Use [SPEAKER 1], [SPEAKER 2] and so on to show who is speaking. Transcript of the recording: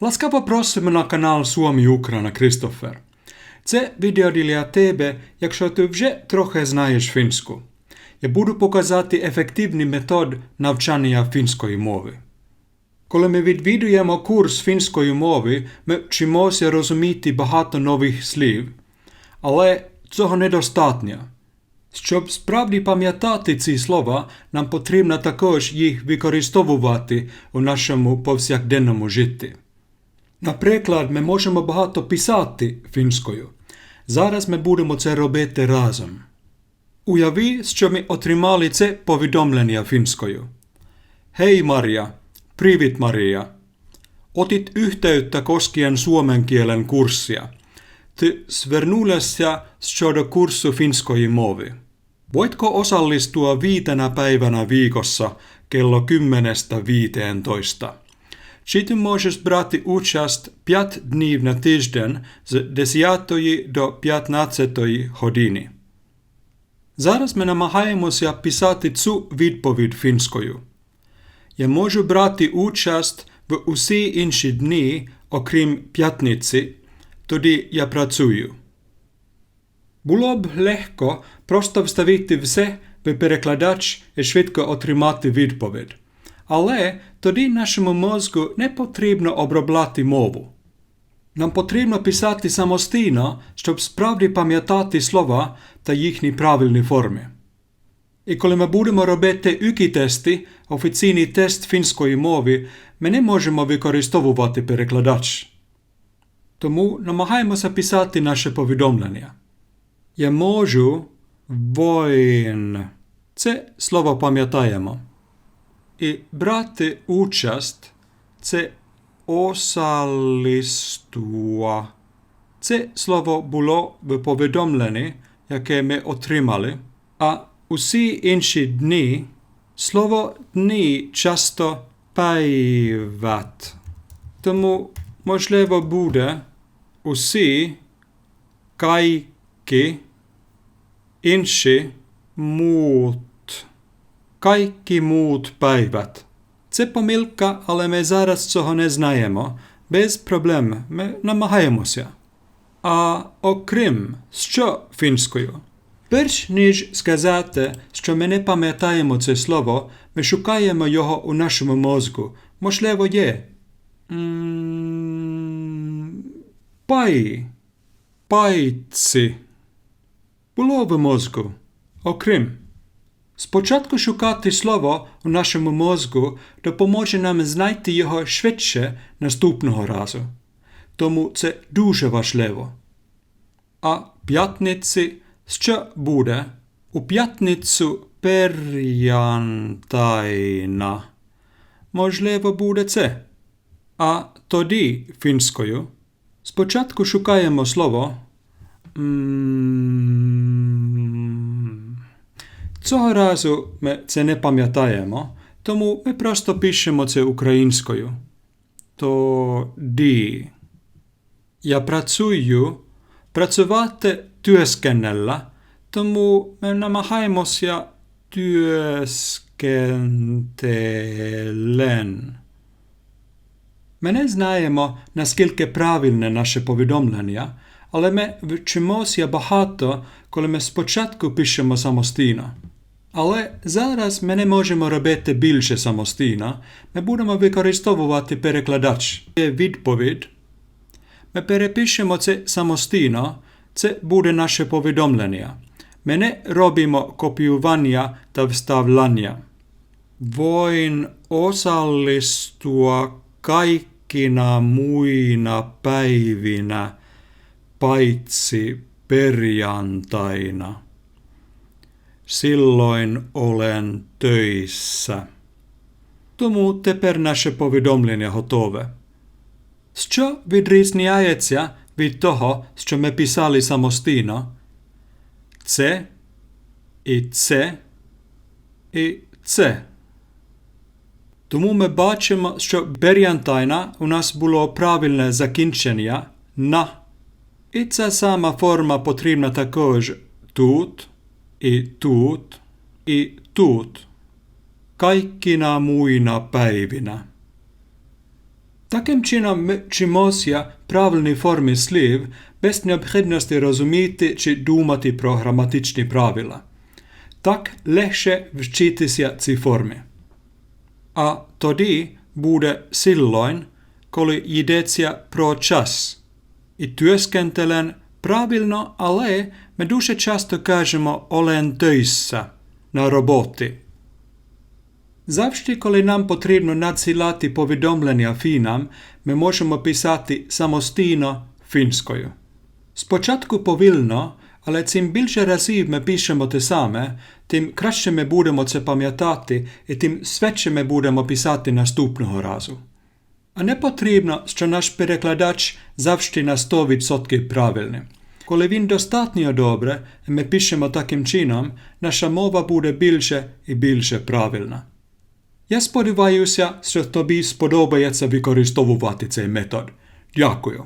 [SPEAKER 1] Laskapa prosimy na kanal Suomi Ukraina Kristoffer. Це відео для тебе, якщо ти вже трохи знаєш фінську. Я буду показати ефективний метод навчання фінської мови. Коли ми відвідуємо курс фінської мови, ми вчимося розуміти багато нових слів, але цього недостатньо. Щоб справді пам'ятати ці слова, нам потрібно також їх використовувати у нашому повсякденному житті. Наприклад, ми можемо багато писати фінською. Зараз ми будемо це робити разом. Уяви, що ми отримали це повідомлення фінською. Hei Maria, Привіт Maria. Otit yhteyttä koskien suomen kielen kurssia. Ty svernulässä щодо kurssu finskoji movi. Voitko osallistua viitenä päivänä viikossa kello 10-15? Чи ти можеш брати участь 5 днів на тиждень з 10 до 15 години? Зараз ми намагаємося писати цю відповідь фінською. Я можу брати участь в усі інші дні, окрім п'ятниці, тоді я працюю. Було б легко просто вставити все в перекладач і швидко отримати відповідь. Але тоді нашому мозку не потрібно обробляти мову. Нам потрібно писати самостійно, щоб справді пам'ятати слова та їхні правильні форми. І коли ми будемо робити юкі-тести, офіційний тест фінської мови, ми не можемо використовувати перекладач. Тому намагаємося писати наше повідомлення. Я можу воїн. Це слово пам'ятаємо. І брати участь це осалістуа. Це слово було в повідомленні, яке ми отримали, а усі інші дні слово дні часто пайват. Тому можливо буде усі kaikki інші muut. Kaikki muut päivät. Це помилка, але ми зараз цього не знаємо. Без проблем ми намагаємося. А окрім що фінською? Перш ніж сказати, що ми не пам'ятаємо це слово, ми шукаємо його у нашому мозку. Можливо, є. Пай. Пайці. Було в мозку. Окрім. Спочатку шукати слово у нашому мозку допоможе нам знайти його швидше наступного разу. Тому це дуже важливо. А п'ятниці що буде? У п'ятницю пер'янтайна. Можливо, буде це. А тоді фінською. Спочатку шукаємо слово. Цього разу ми це не пам'ятаємо, тому ми просто пишемо це українською. Тоді. Я працюю. Працювати työskennellä, тому ми намагаємося työskentelen. Ми не знаємо, наскільки правильне наше повідомлення, але ми вчимося багато, коли ми спочатку пишемо самостійно. Але зараз ми не можемо робити більше самостійно, ми будемо використовувати перекладач. Є відповідь. Ми перепишемо це самостійно, це буде наше повідомлення. Ми не робимо копіювання та вставляння. Voin osallistua kaikkina muina päivinä paitsi perjantaina. Silloin olen töissä. Тому тепер наше повідомлення готове. Що відрізняється від того, що ми писали самостійно? Це і це і це. Тому ми бачимо, що Беріантайна у нас було правильне закінчення на. І ця сама форма потрібна також тут, і тут, і тут. Kaikkina muina päivinä. Таким чином ми вчимося правильній формі слів без необхідності розуміти чи думати про граматичні правила. Так легше вчитися цій формі. А тоді буде silloin, коли йдеться про час. І työskentelen правильно, але ми дуже часто кажемо olen töissä на роботі. Завжди, коли нам потрібно надсилати повідомлення фінам, ми можемо писати самостійно фінською. Спочатку повільно, але чим більше разів ми пишемо те саме, тим краще ми будемо це пам'ятати і тим швидше ми будемо писати наступного разу. А не потрібно, що наш перекладач завжди на 100% правильний. Коли він достатньо добре, ми пишемо таким чином, наша мова буде більше і більше правильна. Я сподіваюся, що тобі сподобається використовувати цей метод. Дякую.